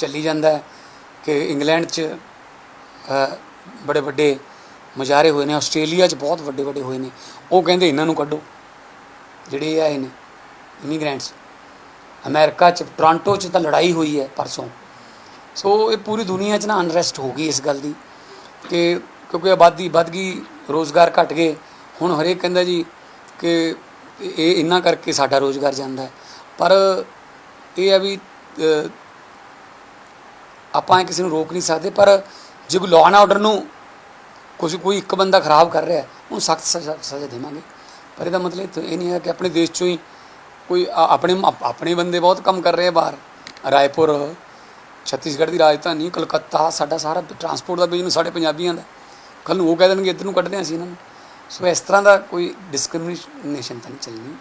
ਚੱਲੀ ਜਾਂਦਾ ਹੈ ਕਿ ਇੰਗਲੈਂਡ 'ਚ ਬੜੇ ਵੱਡੇ ਮੁਜ਼ਾਹਰੇ ਹੋਏ ਨੇ, ਆਸਟ੍ਰੇਲੀਆ 'ਚ ਬਹੁਤ ਵੱਡੇ ਵੱਡੇ ਹੋਏ ਨੇ। ਉਹ ਕਹਿੰਦੇ ਇਹਨਾਂ ਨੂੰ ਕੱਢੋ, ਜਿਹੜੇ ਇਹ ਆਏ ਨੇ ਇਮੀਗ੍ਰੈਂਟਸ ਅਮਰੀਕਾ 'ਚ, ਟੋਰਾਂਟੋ 'ਚ ਤਾਂ ਲੜਾਈ ਹੋਈ ਹੈ ਪਰਸੋਂ। ਸੋ ਇਹ ਪੂਰੀ ਦੁਨੀਆ 'ਚ ਨਾ ਅਨਰੈਸਟ ਹੋ ਗਈ ਇਸ ਗੱਲ ਦੀ ਕਿ ਕਿਉਂਕਿ ਆਬਾਦੀ ਵੱਧ ਗਈ ਰੋਜ਼ਗਾਰ ਘਟ ਗਏ। ਹੁਣ ਹਰੇਕ ਕਹਿੰਦਾ ਜੀ ਕਿ ਇਹ ਇਹਨਾਂ ਕਰਕੇ ਸਾਡਾ ਰੋਜ਼ਗਾਰ ਜਾਂਦਾ ਪਰ ਇਹ ਆ ਵੀ ਆਪਾਂ ਕਿਸੇ ਨੂੰ ਰੋਕ ਨਹੀਂ ਸਕਦੇ, ਪਰ ਜੇ ਕੋਈ ਲਾਅ ਐਂਡ ਆਰਡਰ ਨੂੰ ਕੁਝ ਕੋਈ ਇੱਕ ਬੰਦਾ ਖਰਾਬ ਕਰ ਰਿਹਾ ਉਹਨੂੰ ਸਖਤ ਸਜ਼ਾ ਸਜ਼ਾ ਦੇਵਾਂਗੇ। ਪਰ ਇਹਦਾ ਮਤਲਬ ਇਹ ਨਹੀਂ ਹੈ ਕਿ ਆਪਣੇ ਦੇਸ਼ ਚੋਂ ਹੀ ਕੋਈ ਆਪਣੇ ਆਪਣੇ ਬੰਦੇ ਬਹੁਤ ਕੰਮ ਕਰ ਰਹੇ ਆ ਬਾਹਰ। ਰਾਏਪੁਰ, ਛੱਤੀਸਗੜ੍ਹ ਦੀ ਰਾਜਧਾਨੀ, ਕਲਕੱਤਾ, ਸਾਡਾ ਸਾਰਾ ਟਰਾਂਸਪੋਰਟ ਦਾ ਬਿਜ਼ਨਸ ਸਾਡੇ ਪੰਜਾਬੀਆਂ ਦਾ। ਕੱਲ ਨੂੰ ਉਹ ਕਹਿ ਦੇਣਗੇ, ਇੱਧਰ ਨੂੰ ਕੱਢਦੇ ਹਾਂ ਅਸੀਂ ਇਹਨਾਂ ਨੂੰ। ਸੋ ਇਸ ਤਰ੍ਹਾਂ ਦਾ ਕੋਈ ਡਿਸਕ੍ਰਿਮੀਨੇਸ਼ਨ ਤਾਂ ਨਹੀਂ ਚੱਲਣੀ।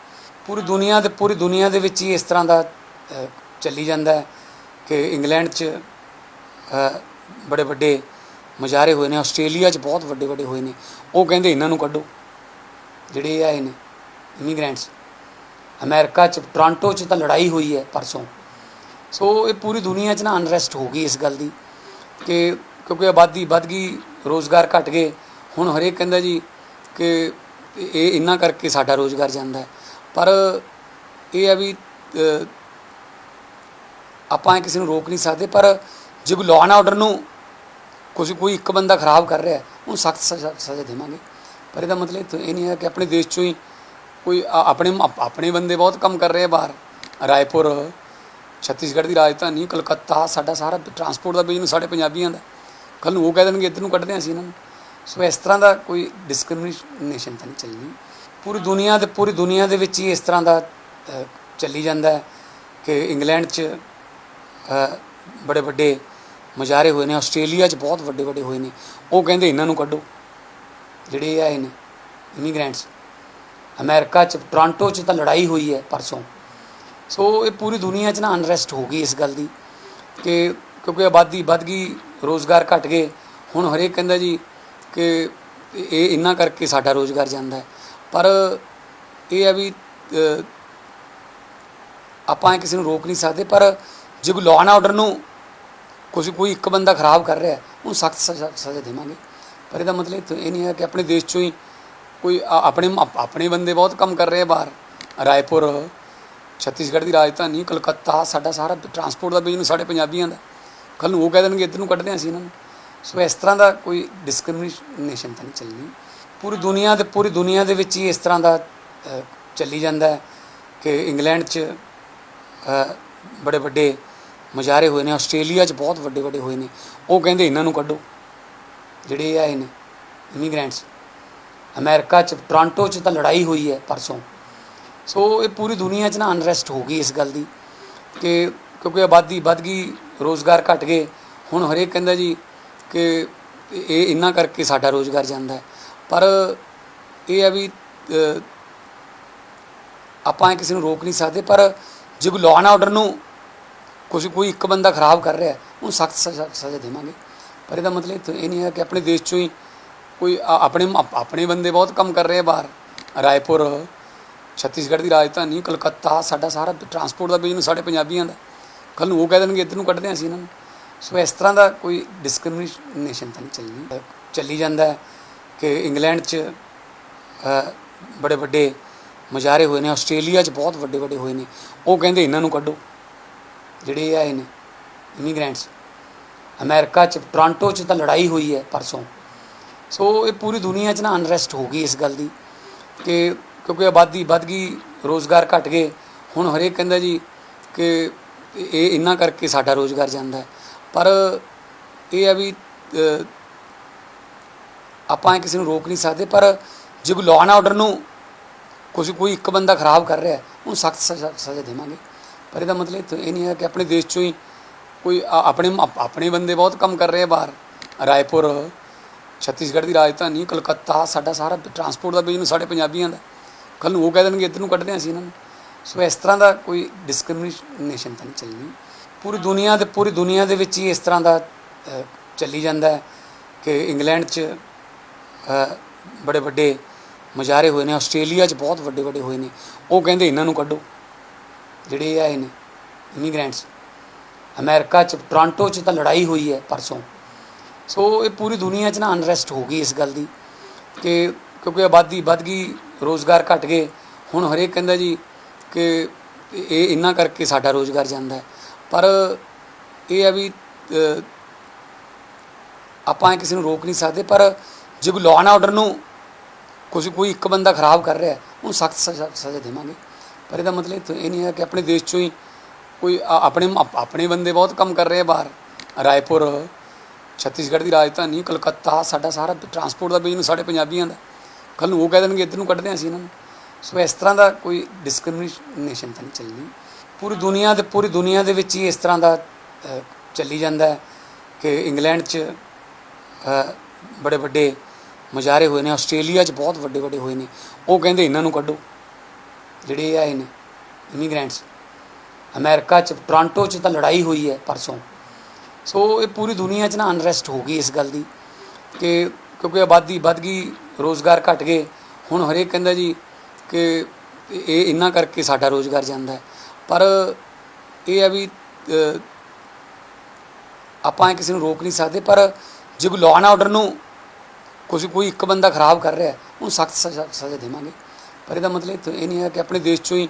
ਪੂਰੀ ਦੁਨੀਆ ਦੇ ਪੂਰੀ ਦੁਨੀਆ ਦੇ ਵਿੱਚ ਹੀ ਇਸ ਤਰ੍ਹਾਂ ਦਾ ਚੱਲੀ ਜਾਂਦਾ ਹੈ ਕਿ ਇੰਗਲੈਂਡ 'ਚ ਬੜੇ ਵੱਡੇ ਮੁਜ਼ਾਹਰੇ ਹੋਏ ਨੇ, ਆਸਟ੍ਰੇਲੀਆ 'ਚ ਬਹੁਤ ਵੱਡੇ ਵੱਡੇ ਹੋਏ ਨੇ। ਉਹ ਕਹਿੰਦੇ ਇਹਨਾਂ ਨੂੰ ਕੱਢੋ, ਜਿਹੜੇ ਇਹ ਆਏ ਨੇ ਇਮੀਗ੍ਰੈਂਟਸ ਅਮਰੀਕਾ 'ਚ, ਟੋਰਾਂਟੋ 'ਚ ਤਾਂ ਲੜਾਈ ਹੋਈ ਹੈ ਪਰਸੋਂ। ਸੋ ਇਹ ਪੂਰੀ ਦੁਨੀਆ 'ਚ ਨਾ ਅਨਰੈਸਟ ਹੋ ਗਈ ਇਸ ਗੱਲ ਦੀ ਕਿ ਕਿਉਂਕਿ ਆਬਾਦੀ ਵੱਧ ਗਈ, ਰੋਜ਼ਗਾਰ ਘਟ ਗਏ। ਹੁਣ ਹਰੇਕ ਕਹਿੰਦਾ ਜੀ ਕਿ ਇਹ ਇਹਨਾਂ ਕਰਕੇ ਸਾਡਾ ਰੋਜ਼ਗਾਰ ਜਾਂਦਾ ਪਰ ਇਹ ਆ ਵੀ ਆਪਾਂ ਕਿਸੇ ਨੂੰ ਰੋਕ ਨਹੀਂ ਸਕਦੇ, ਪਰ ਜੇ ਕੋਈ ਲਾਅ ਐਂਡ ਆਰਡਰ ਨੂੰ ਕੁਝ ਕੋਈ ਇੱਕ ਬੰਦਾ ਖਰਾਬ ਕਰ ਰਿਹਾ ਉਹਨੂੰ ਸਖਤ ਸਜ਼ਾ ਸਜ਼ਾ ਦੇਵਾਂਗੇ। ਪਰ ਇਹਦਾ ਮਤਲਬ ਇਹ ਨਹੀਂ ਹੈ ਕਿ ਆਪਣੇ ਦੇਸ਼ ਚੋਂ ਹੀ ਕੋਈ ਆਪਣੇ ਆਪਣੇ ਬੰਦੇ ਬਹੁਤ ਕੰਮ ਕਰ ਰਹੇ ਆ ਬਾਹਰ। ਰਾਏਪੁਰ, ਛੱਤੀਸਗੜ੍ਹ ਦੀ ਰਾਜਧਾਨੀ, ਕਲਕੱਤਾ, ਸਾਡਾ ਸਾਰਾ ਟਰਾਂਸਪੋਰਟ ਦਾ ਬਿਜ਼ਨਸ ਸਾਡੇ ਪੰਜਾਬੀਆਂ ਦਾ। ਕੱਲ ਨੂੰ ਉਹ ਕਹਿ ਦੇਣਗੇ, ਇੱਧਰ ਨੂੰ ਕੱਢਦੇ ਹਾਂ ਅਸੀਂ ਇਹਨਾਂ ਨੂੰ। ਸੋ ਇਸ ਤਰ੍ਹਾਂ ਦਾ ਕੋਈ ਡਿਸਕ੍ਰਿਮੀਨੇਸ਼ਨ ਤਾਂ ਨਹੀਂ ਚੱਲਣੀ। ਪੂਰੀ ਦੁਨੀਆ ਦੇ ਪੂਰੀ ਦੁਨੀਆ ਦੇ ਵਿੱਚ ਹੀ ਇਸ ਤਰ੍ਹਾਂ ਦਾ ਚੱਲੀ ਜਾਂਦਾ ਹੈ ਕਿ ਇੰਗਲੈਂਡ 'ਚ ਬੜੇ ਵੱਡੇ ਮੁਜ਼ਾਹਰੇ ਹੋਏ ਨੇ, ਆਸਟ੍ਰੇਲੀਆ 'ਚ ਬਹੁਤ ਵੱਡੇ ਵੱਡੇ ਹੋਏ ਨੇ। ਉਹ ਕਹਿੰਦੇ ਇਹਨਾਂ ਨੂੰ ਕੱਢੋ। ਜਿਹੜੇ ਇਹ ਆਏ ਨੇ ਇਮੀਗ੍ਰੈਂਟਸ ਅਮਰੀਕਾ 'ਚ, ਟੋਰਾਂਟੋ 'ਚ ਤਾਂ ਲੜਾਈ ਹੋਈ ਹੈ ਪਰਸੋਂ। ਸੋ ਇਹ ਪੂਰੀ ਦੁਨੀਆ 'ਚ ਨਾ ਅਨਰੈਸਟ ਹੋ ਗਈ ਇਸ ਗੱਲ ਦੀ ਕਿ ਕਿਉਂਕਿ ਆਬਾਦੀ ਵੱਧ ਗਈ, ਰੋਜ਼ਗਾਰ ਘਟ ਗਏ। ਹੁਣ ਹਰੇਕ ਕਹਿੰਦਾ ਜੀ ਕਿ ਇਹ ਇਹਨਾਂ ਕਰਕੇ ਸਾਡਾ ਰੋਜ਼ਗਾਰ ਜਾਂਦਾ ਪਰ ਇਹ ਆ ਵੀ ਆਪਾਂ ਕਿਸੇ ਨੂੰ ਰੋਕ ਨਹੀਂ ਸਕਦੇ। ਪਰ ਜੇ ਕੋਈ ਲਾਅ ਐਂਡ ਆਰਡਰ ਨੂੰ ਕੁਝ ਕੋਈ ਇੱਕ ਬੰਦਾ ਖਰਾਬ ਕਰ ਰਿਹਾ, ਉਹਨੂੰ ਸਖਤ ਸਜ਼ਾ ਸਜ਼ਾ ਦੇਵਾਂਗੇ। ਪਰ ਇਹਦਾ ਮਤਲਬ ਇਹ ਨਹੀਂ ਹੈ ਕਿ ਆਪਣੇ ਦੇਸ਼ ਚੋਂ ਹੀ ਕੋਈ ਆਪਣੇ ਆਪਣੇ ਬੰਦੇ ਬਹੁਤ ਕੰਮ ਕਰ ਰਹੇ ਆ ਬਾਹਰ। ਰਾਏਪੁਰ, ਛੱਤੀਸਗੜ੍ਹ ਦੀ ਰਾਜਧਾਨੀ, ਕਲਕੱਤਾ, ਸਾਡਾ ਸਾਰਾ ਟਰਾਂਸਪੋਰਟ ਦਾ ਬਿਜ਼ਨਸ ਸਾਡੇ ਪੰਜਾਬੀਆਂ ਦਾ। ਕੱਲ ਨੂੰ ਉਹ ਕਹਿ ਦੇਣਗੇ, ਇੱਧਰ ਨੂੰ ਕੱਢਦੇ ਅਸੀਂ ਇਹਨਾਂ ਨੂੰ। ਸੋ ਇਸ ਤਰ੍ਹਾਂ ਦਾ ਕੋਈ ਡਿਸਕ੍ਰਿਮੀਨੇਸ਼ਨ ਤਾਂ ਨਹੀਂ ਚੱਲਣੀ। ਪੂਰੀ ਦੁਨੀਆ ਦੇ ਪੂਰੀ ਦੁਨੀਆ ਦੇ ਵਿੱਚ ਹੀ ਇਸ ਤਰ੍ਹਾਂ ਦਾ ਚੱਲੀ ਜਾਂਦਾ ਹੈ ਕਿ ਇੰਗਲੈਂਡ 'ਚ ਬੜੇ ਵੱਡੇ ਮੁਜ਼ਾਹਰੇ ਹੋਏ ਨੇ, ਆਸਟ੍ਰੇਲੀਆ 'ਚ ਬਹੁਤ ਵੱਡੇ ਵੱਡੇ ਹੋਏ ਨੇ। ਉਹ ਕਹਿੰਦੇ ਇਹਨਾਂ ਨੂੰ ਕੱਢੋ। ਜਿਹੜੇ ਇਹ ਆਏ ਨੇ ਇਮੀਗ੍ਰੈਂਟਸ ਅਮਰੀਕਾ 'ਚ, ਟੋਰਾਂਟੋ 'ਚ ਤਾਂ ਲੜਾਈ ਹੋਈ ਹੈ ਪਰਸੋਂ। ਸੋ ਇਹ ਪੂਰੀ ਦੁਨੀਆ 'ਚ ਨਾ ਅਨਰੈਸਟ ਹੋ ਗਈ ਇਸ ਗੱਲ ਦੀ ਕਿ ਕਿਉਂਕਿ ਆਬਾਦੀ ਵੱਧ ਗਈ, ਰੋਜ਼ਗਾਰ ਘਟ ਗਏ। ਹੁਣ ਹਰੇਕ ਕਹਿੰਦਾ ਜੀ ਕਿ ਇਹ ਇਹਨਾਂ ਕਰਕੇ ਸਾਡਾ ਰੋਜ਼ਗਾਰ ਜਾਂਦਾ ਹੈ। ਪਰ ਇਹ ਆ ਵੀ ਆਪਾਂ ਕਿਸੇ ਨੂੰ ਰੋਕ ਨਹੀਂ ਸਕਦੇ। ਪਰ ਜੇ ਕੋਈ ਲਾਅ ਐਂਡ ਆਰਡਰ ਨੂੰ ਕੁਝ ਕੋਈ ਇੱਕ ਬੰਦਾ ਖਰਾਬ ਕਰ ਰਿਹਾ ਉਹਨੂੰ ਸਖਤ ਸਜ਼ਾ ਸਜ਼ਾ ਦੇਵਾਂਗੇ। ਪਰ ਇਹਦਾ ਮਤਲਬ ਇਹ ਨਹੀਂ ਹੈ ਕਿ ਆਪਣੇ ਦੇਸ਼ ਚੋਂ ਹੀ ਕੋਈ ਆਪਣੇ ਆਪਣੇ ਬੰਦੇ ਬਹੁਤ ਕੰਮ ਕਰ ਰਹੇ ਆ ਬਾਹਰ। ਰਾਏਪੁਰ, ਛੱਤੀਸਗੜ੍ਹ ਦੀ ਰਾਜਧਾਨੀ, ਕਲਕੱਤਾ, ਸਾਡਾ ਸਾਰਾ ਟਰਾਂਸਪੋਰਟ ਦਾ ਬਿਜ਼ਨਸ ਸਾਡੇ ਪੰਜਾਬੀਆਂ ਦਾ। ਕੱਲ ਨੂੰ ਉਹ ਕਹਿ ਦੇਣਗੇ, ਇੱਧਰ ਨੂੰ ਕੱਢਦੇ ਹਾਂ ਅਸੀਂ ਇਹਨਾਂ ਨੂੰ। ਸੋ ਇਸ ਤਰ੍ਹਾਂ ਦਾ ਕੋਈ ਡਿਸਕ੍ਰਿਮੀਨੇਸ਼ਨ ਤਾਂ ਨਹੀਂ ਚੱਲਣੀ। ਚੱਲੀ ਜਾਂਦਾ ਕਿ ਇੰਗਲੈਂਡ 'ਚ ਬੜੇ ਵੱਡੇ ਮੁਜ਼ਾਹਰੇ ਹੋਏ ਨੇ, ਆਸਟ੍ਰੇਲੀਆ 'ਚ ਬਹੁਤ ਵੱਡੇ ਵੱਡੇ ਹੋਏ ਨੇ। ਉਹ ਕਹਿੰਦੇ ਇਹਨਾਂ ਨੂੰ ਕੱਢੋ। ਜਿਹੜੇ ਇਹ ਆਏ ਨੇ ਇਮੀਗ੍ਰੈਂਟਸ ਅਮਰੀਕਾ 'ਚ, ਟੋਰਾਂਟੋ 'ਚ ਤਾਂ ਲੜਾਈ ਹੋਈ ਹੈ ਪਰਸੋਂ। ਸੋ ਇਹ ਪੂਰੀ ਦੁਨੀਆ 'ਚ ਨਾ ਅਨਰੈਸਟ ਹੋ ਗਈ ਇਸ ਗੱਲ ਦੀ ਕਿ ਕਿਉਂਕਿ ਆਬਾਦੀ ਵੱਧ ਗਈ, ਰੋਜ਼ਗਾਰ ਘਟ ਗਏ। ਹੁਣ ਹਰੇਕ ਕਹਿੰਦਾ ਜੀ ਕਿ ਇਹ ਇਹਨਾਂ ਕਰਕੇ ਸਾਡਾ ਰੋਜ਼ਗਾਰ ਜਾਂਦਾ ਪਰ ਇਹ ਆ ਵੀ ਆਪਾਂ ਕਿਸੇ ਨੂੰ ਰੋਕ ਨਹੀਂ ਸਕਦੇ, ਪਰ ਜੇ ਕੋਈ ਲਾਅ ਆਰਡਰ ਨੂੰ ਕੁਝ ਕੋਈ ਇੱਕ ਬੰਦਾ ਖਰਾਬ ਕਰ ਰਿਹਾ ਉਹਨੂੰ ਸਖਤ ਸਜ਼ਾ ਦੇਵਾਂਗੇ। ਪਰ ਇਹਦਾ ਮਤਲਬ ਇਹ ਨਹੀਂ ਹੈ ਕਿ ਆਪਣੇ ਦੇਸ਼ ਚੋਂ ਹੀ ਕੋਈ ਆਪਣੇ ਆਪਣੇ ਬੰਦੇ ਬਹੁਤ ਕੰਮ ਕਰ ਰਹੇ ਆ ਬਾਹਰ। ਰਾਏਪੁਰ, ਛੱਤੀਸਗੜ੍ਹ ਦੀ ਰਾਜਧਾਨੀ, ਕਲਕੱਤਾ, ਸਾਡਾ ਸਾਰਾ ਟਰਾਂਸਪੋਰਟ ਦਾ ਬਿਜ਼ਨਸ ਸਾਡੇ ਪੰਜਾਬੀਆਂ ਦਾ। ਕੱਲ ਨੂੰ ਉਹ ਕਹਿ ਦੇਣਗੇ, ਇੱਧਰ ਨੂੰ ਕੱਢਦੇ ਹਾਂ ਅਸੀਂ ਇਹਨਾਂ ਨੂੰ। ਸੋ ਇਸ ਤਰ੍ਹਾਂ ਦਾ ਕੋਈ ਡਿਸਕ੍ਰਿਮੀਨੇਸ਼ਨ ਤਾਂ ਨਹੀਂ ਚੱਲਣੀ। ਪੂਰੀ ਦੁਨੀਆ ਦੇ ਪੂਰੀ ਦੁਨੀਆ ਦੇ ਵਿੱਚ ਹੀ ਇਸ ਤਰ੍ਹਾਂ ਦਾ ਚੱਲੀ ਜਾਂਦਾ ਹੈ ਕਿ ਇੰਗਲੈਂਡ 'ਚ ਬੜੇ ਵੱਡੇ ਮੁਜ਼ਾਹਰੇ ਹੋਏ ਨੇ, ਆਸਟ੍ਰੇਲੀਆ 'ਚ ਬਹੁਤ ਵੱਡੇ ਵੱਡੇ ਹੋਏ ਨੇ। ਉਹ ਕਹਿੰਦੇ ਇਹਨਾਂ ਨੂੰ ਕੱਢੋ। ਜਿਹੜੇ ਇਹ ਆਏ ਨੇ ਇਮੀਗ੍ਰੈਂਟਸ ਅਮਰੀਕਾ ਚ ਟੋਰਾਂਟੋ ਚ ਤਾਂ ਲੜਾਈ ਹੋਈ ਹੈ ਪਰਸੋਂ। ਸੋ ਇਹ ਪੂਰੀ ਦੁਨੀਆ 'ਚ ਨਾ ਅਨਰੈਸਟ ਹੋ ਗਈ ਇਸ ਗੱਲ ਦੀ ਕਿ ਕਿਉਂਕਿ ਆਬਾਦੀ ਵੱਧ ਗਈ ਰੋਜ਼ਗਾਰ ਘਟ ਗਏ। ਹੁਣ ਹਰੇਕ ਕਹਿੰਦਾ ਜੀ ਕਿ ਇਹ ਇੰਨਾ ਕਰਕੇ ਸਾਡਾ ਰੋਜ਼ਗਾਰ ਜਾਂਦਾ ਪਰ ਇਹ ਆ ਵੀ ਅ, ਆਪਾਂ ਕਿਸੇ ਨੂੰ ਰੋਕ ਨਹੀਂ ਸਕਦੇ ਪਰ ਜੇ ਕੋਈ ਲਾਅ ਐਂਡ ਆਰਡਰ ਨੂੰ ਕੁਝ ਕੋਈ ਇੱਕ ਬੰਦਾ ਖਰਾਬ ਕਰ ਰਿਹਾ ਉਹਨੂੰ ਸਖਤ ਸਜ਼ਾ ਸਜ਼ਾ ਦੇਵਾਂਗੇ। ਪਰ ਇਹਦਾ ਮਤਲਬ ਇਹ ਇਹ ਨਹੀਂ ਹੈ ਕਿ ਆਪਣੇ ਦੇਸ਼ ਚੋਂ ਹੀ ਕੋਈ ਆਪਣੇ ਆਪਣੇ ਬੰਦੇ ਬਹੁਤ ਕੰਮ ਕਰ ਰਹੇ ਆ ਬਾਹਰ। ਰਾਏਪੁਰ, ਛੱਤੀਸਗੜ੍ਹ ਦੀ ਰਾਜਧਾਨੀ, ਕਲਕੱਤਾ, ਸਾਡਾ ਸਾਰਾ ਟਰਾਂਸਪੋਰਟ ਦਾ ਬਿਜ਼ਨਸ ਸਾਡੇ ਪੰਜਾਬੀਆਂ ਦਾ। ਕੱਲ ਨੂੰ ਉਹ ਕਹਿ ਦੇਣਗੇ, ਇੱਧਰ ਨੂੰ ਕੱਢਦੇ ਅਸੀਂ ਇਹਨਾਂ ਨੂੰ। ਸੋ ਇਸ ਤਰ੍ਹਾਂ ਦਾ ਕੋਈ ਡਿਸਕ੍ਰਿਮੀਨੇਸ਼ਨ ਤਾਂ ਨਹੀਂ ਚੱਲਣੀ ਪੂਰੀ ਦੁਨੀਆ ਦੇ ਪੂਰੀ ਦੁਨੀਆ ਦੇ ਵਿੱਚ ਹੀ ਇਸ ਤਰ੍ਹਾਂ ਦਾ ਚੱਲੀ ਜਾਂਦਾ ਕਿ ਇੰਗਲੈਂਡ 'ਚ ਬੜੇ ਵੱਡੇ ਮੁਜ਼ਾਹਰੇ ਹੋਏ ਨੇ, ਆਸਟ੍ਰੇਲੀਆ 'ਚ ਬਹੁਤ ਵੱਡੇ ਵੱਡੇ ਹੋਏ ਨੇ। ਉਹ ਕਹਿੰਦੇ ਇਹਨਾਂ ਨੂੰ ਕੱਢੋ। ਜਿਹੜੇ ਆਏ ਨੇ ਇਮੀਗ੍ਰੈਂਟਸ ਅਮਰੀਕਾ 'ਚ, ਟੋਰਾਂਟੋ 'ਚ ਤਾਂ ਲੜਾਈ ਹੋਈ ਹੈ ਪਰਸੋਂ। ਸੋ ਇਹ ਪੂਰੀ ਦੁਨੀਆ 'ਚ ਨਾ ਅਨਰੈਸਟ ਹੋ ਗਈ ਇਸ ਗੱਲ ਦੀ ਕਿ ਕਿਉਂਕਿ ਆਬਾਦੀ ਵੱਧ ਗਈ, ਰੋਜ਼ਗਾਰ ਘਟ ਗਏ। ਹੁਣ ਹਰੇਕ ਕਹਿੰਦਾ ਜੀ ਕਿ ਇਹ ਇੰਨਾ ਕਰਕੇ ਸਾਡਾ ਰੋਜ਼ਗਾਰ ਜਾਂਦਾ ਹੈ। ਪਰ ਇਹ ਆ ਵੀ ਆਪਾਂ ਕਿਸੇ ਨੂੰ ਰੋਕ ਨਹੀਂ ਸਕਦੇ, ਪਰ ਜੇ ਕੋਈ ਲਾਅ ਐਂਡ ਆਰਡਰ ਨੂੰ ਕੁਝ, ਕੋਈ ਇੱਕ ਬੰਦਾ ਖਰਾਬ ਕਰ ਰਿਹਾ ਉਹਨੂੰ ਸਖਤ ਸਜ਼ਾ ਸਜ਼ਾ ਦੇਵਾਂਗੇ। ਪਰ ਇਹਦਾ ਮਤਲਬ ਇਹ ਨਹੀਂ ਹੈ ਕਿ ਆਪਣੇ ਦੇਸ਼ ਚੋਂ ਹੀ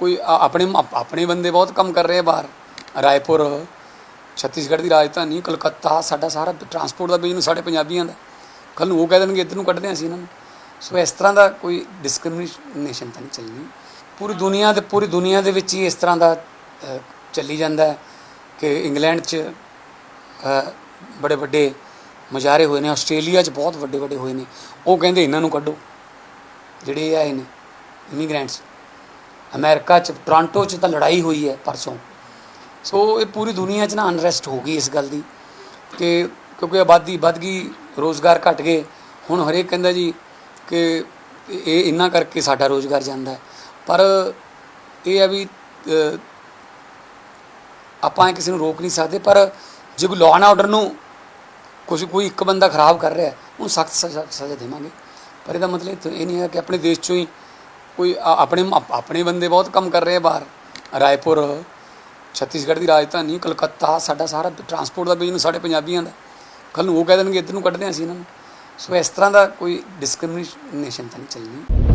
ਕੋਈ ਆਪਣੇ ਆਪਣੇ ਬੰਦੇ ਬਹੁਤ ਕੰਮ ਕਰ ਰਹੇ ਆ ਬਾਹਰ। ਰਾਏਪੁਰ, ਛੱਤੀਸਗੜ੍ਹ ਦੀ ਰਾਜਧਾਨੀ, ਕਲਕੱਤਾ, ਸਾਡਾ ਸਾਰਾ ਟਰਾਂਸਪੋਰਟ ਦਾ ਬਿਜ਼ਨਸ ਸਾਡੇ ਪੰਜਾਬੀਆਂ ਦਾ। ਕੱਲ ਨੂੰ ਉਹ ਕਹਿ ਦੇਣਗੇ, ਇੱਧਰ ਨੂੰ ਕੱਢਦੇ ਹਾਂ ਅਸੀਂ ਇਹਨਾਂ ਨੂੰ। ਸੋ ਇਸ ਤਰ੍ਹਾਂ ਦਾ ਕੋਈ ਡਿਸਕ੍ਰਿਮੀਨੇਸ਼ਨ ਤਾਂ ਨਹੀਂ ਚੱਲਣੀ। ਪੂਰੀ ਦੁਨੀਆ ਦੇ ਪੂਰੀ ਦੁਨੀਆ ਦੇ ਵਿੱਚ ਹੀ ਇਸ ਤਰ੍ਹਾਂ ਦਾ ਚੱਲੀ ਜਾਂਦਾ ਹੈ ਕਿ ਇੰਗਲੈਂਡ 'ਚ ਬੜੇ ਵੱਡੇ ਮੁਜ਼ਾਹਰੇ ਹੋਏ ਨੇ, ਆਸਟ੍ਰੇਲੀਆ 'ਚ ਬਹੁਤ ਵੱਡੇ ਵੱਡੇ ਹੋਏ ਨੇ। ਉਹ ਕਹਿੰਦੇ ਇਹਨਾਂ ਨੂੰ ਕੱਢੋ। ਜਿਹੜੇ ਇਹ ਆਏ ਨੇ ਇਮੀਗ੍ਰੈਂਟਸ ਅਮਰੀਕਾ 'ਚ, ਟੋਰਾਂਟੋ 'ਚ ਤਾਂ ਲੜਾਈ ਹੋਈ ਹੈ ਪਰਸੋਂ। ਸੋ ਇਹ ਪੂਰੀ ਦੁਨੀਆ 'ਚ ਨਾ ਅਨਰੈਸਟ ਹੋ ਗਈ ਇਸ ਗੱਲ ਦੀ ਕਿ ਕਿਉਂਕਿ ਆਬਾਦੀ ਵੱਧ ਗਈ, ਰੋਜ਼ਗਾਰ ਘਟ ਗਏ। ਹੁਣ ਹਰੇਕ ਕਹਿੰਦਾ ਜੀ ਕਿ ਇਹ ਇੰਨਾ ਕਰਕੇ ਸਾਡਾ ਰੋਜ਼ਗਾਰ ਜਾਂਦਾ ਪਰ ਇਹ ਆ ਵੀ ਆਪਾਂ ਕਿਸੇ ਨੂੰ ਰੋਕ ਨਹੀਂ ਸਕਦੇ, ਪਰ ਜੇ ਕੋਈ ਲਾਅ ਐਂਡ ਆਰਡਰ ਨੂੰ ਕੁਝ ਕੋਈ ਇੱਕ ਬੰਦਾ ਖਰਾਬ ਕਰ ਰਿਹਾ ਉਹਨੂੰ ਸਖਤ ਸਜ਼ਾ ਸਜ਼ਾ ਦੇਵਾਂਗੇ। ਪਰ ਇਹਦਾ ਮਤਲਬ ਇਹ ਨਹੀਂ ਹੈ ਕਿ ਆਪਣੇ ਦੇਸ਼ ਚੋਂ ਹੀ ਕੋਈ ਆਪਣੇ ਆਪਣੇ ਬੰਦੇ ਬਹੁਤ ਕੰਮ ਕਰ ਰਹੇ ਆ ਬਾਹਰ। ਰਾਏਪੁਰ, ਛੱਤੀਸਗੜ੍ਹ ਦੀ ਰਾਜਧਾਨੀ, ਕਲਕੱਤਾ, ਸਾਡਾ ਸਾਰਾ ਟਰਾਂਸਪੋਰਟ ਦਾ ਬਿਜ਼ਨਸ ਸਾਡੇ ਪੰਜਾਬੀਆਂ ਦਾ। ਕੱਲ ਨੂੰ ਉਹ ਕਹਿ ਦੇਣਗੇ, ਇੱਧਰ ਨੂੰ ਕੱਢਦੇ ਹਾਂ ਅਸੀਂ ਇਹਨਾਂ ਨੂੰ। ਸੋ ਇਸ ਤਰ੍ਹਾਂ ਦਾ ਕੋਈ ਡਿਸਕ੍ਰਿਮੀਨੇਸ਼ਨ ਤਾਂ ਨਹੀਂ ਚੱਲਣੀ।